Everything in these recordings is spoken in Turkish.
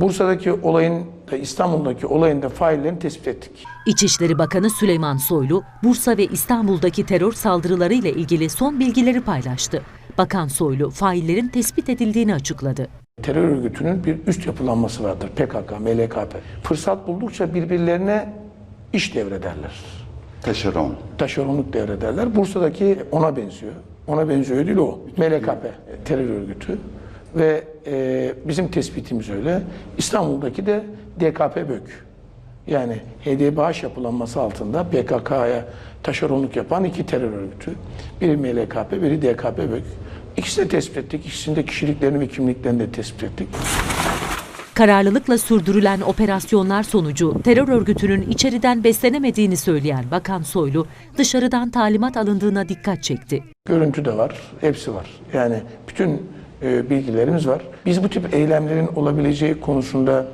Bursa'daki olayın da İstanbul'daki olayın da faillerini tespit ettik. İçişleri Bakanı Süleyman Soylu, Bursa ve İstanbul'daki terör saldırıları ile ilgili son bilgileri paylaştı. Bakan Soylu, faillerin tespit edildiğini açıkladı. Terör örgütünün bir üst yapılanması vardır. PKK, MLKP. Fırsat buldukça birbirlerine iş devrederler. Taşeron. Taşeronluk devrederler. Bursa'daki ona benziyor. Ona benziyor değil o. MLKP terör örgütü. Ve e, bizim tespitimiz öyle. İstanbul'daki de DKP BÖK. Yani HDBH yapılanması altında PKK'ya taşeronluk yapan iki terör örgütü. Biri MLKP, biri DKP BÖK. İkisini de tespit ettik. İkisinin de kişiliklerini ve kimliklerini de tespit ettik. Kararlılıkla sürdürülen operasyonlar sonucu terör örgütünün içeriden beslenemediğini söyleyen Bakan Soylu, dışarıdan talimat alındığına dikkat çekti. Görüntü de var, hepsi var. Yani bütün e, bilgilerimiz var. Biz bu tip eylemlerin olabileceği konusunda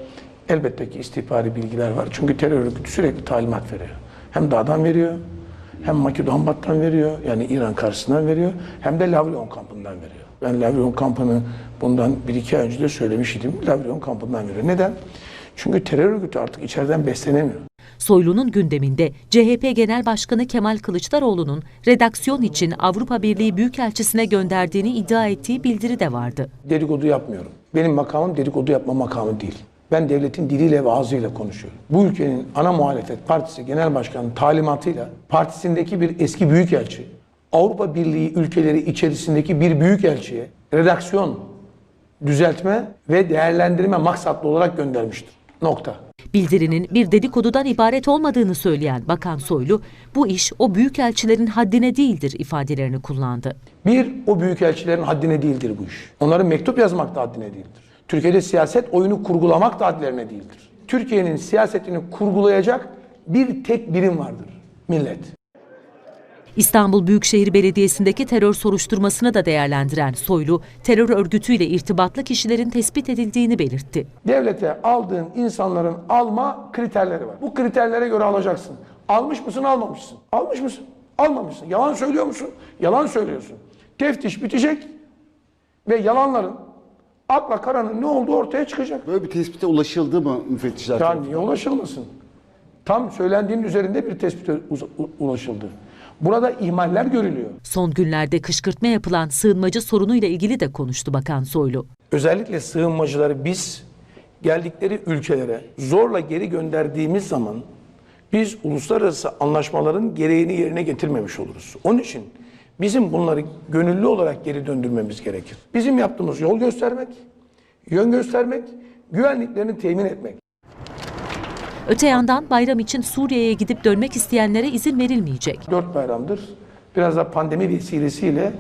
elbette ki istihbari bilgiler var. Çünkü terör örgütü sürekli talimat veriyor. Hem dağdan veriyor, hem Makedonbat'tan veriyor, yani İran karşısından veriyor, hem de Lavrion kampından veriyor. Ben Lavrion kampını bundan bir iki ay önce de söylemiştim. Lavrion kampından veriyor. Neden? Çünkü terör örgütü artık içeriden beslenemiyor. Soylu'nun gündeminde CHP Genel Başkanı Kemal Kılıçdaroğlu'nun redaksiyon için Avrupa Birliği Büyükelçisine gönderdiğini iddia ettiği bildiri de vardı. dedikodu yapmıyorum. Benim makamım dedikodu yapma makamı değil. Ben devletin diliyle ve ağzıyla konuşuyorum. Bu ülkenin ana muhalefet partisi genel başkanının talimatıyla partisindeki bir eski büyükelçi Avrupa Birliği ülkeleri içerisindeki bir büyükelçiye redaksiyon, düzeltme ve değerlendirme maksatlı olarak göndermiştir. Nokta. Bildirinin bir dedikodudan ibaret olmadığını söyleyen Bakan Soylu, bu iş o büyükelçilerin haddine değildir ifadelerini kullandı. Bir, o büyükelçilerin haddine değildir bu iş. Onların mektup yazmak da haddine değildir. Türkiye'de siyaset oyunu kurgulamak da hadlerine değildir. Türkiye'nin siyasetini kurgulayacak bir tek birim vardır. Millet. İstanbul Büyükşehir Belediyesi'ndeki terör soruşturmasını da değerlendiren Soylu, terör örgütüyle irtibatlı kişilerin tespit edildiğini belirtti. Devlete aldığın insanların alma kriterleri var. Bu kriterlere göre alacaksın. Almış mısın, almamışsın. Almış mısın? Almamışsın. Yalan söylüyor musun? Yalan söylüyorsun. Teftiş bitecek ve yalanların akla karanın ne olduğu ortaya çıkacak. Böyle bir tespite ulaşıldı mı müfettişler? Ya tarafından? niye ulaşılmasın? Tam söylendiğinin üzerinde bir tespite ulaşıldı. Burada ihmaller görülüyor. Son günlerde kışkırtma yapılan sığınmacı sorunuyla ilgili de konuştu Bakan Soylu. Özellikle sığınmacıları biz geldikleri ülkelere zorla geri gönderdiğimiz zaman biz uluslararası anlaşmaların gereğini yerine getirmemiş oluruz. Onun için bizim bunları gönüllü olarak geri döndürmemiz gerekir. Bizim yaptığımız yol göstermek, yön göstermek, güvenliklerini temin etmek. Öte yandan bayram için Suriye'ye gidip dönmek isteyenlere izin verilmeyecek. Dört bayramdır biraz da pandemi vesilesiyle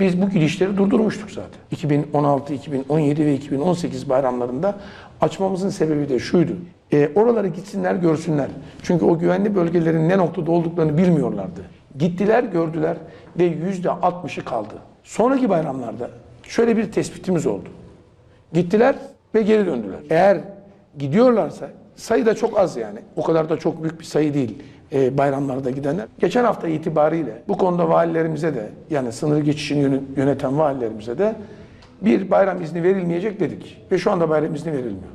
biz bu gidişleri durdurmuştuk zaten. 2016, 2017 ve 2018 bayramlarında açmamızın sebebi de şuydu. E, oralara gitsinler görsünler. Çünkü o güvenli bölgelerin ne noktada olduklarını bilmiyorlardı. Gittiler gördüler ve yüzde 60'ı kaldı. Sonraki bayramlarda şöyle bir tespitimiz oldu. Gittiler ve geri döndüler. Eğer gidiyorlarsa sayı da çok az yani. O kadar da çok büyük bir sayı değil e, bayramlarda gidenler. Geçen hafta itibariyle bu konuda valilerimize de yani sınır geçişini yöneten valilerimize de bir bayram izni verilmeyecek dedik. Ve şu anda bayram izni verilmiyor.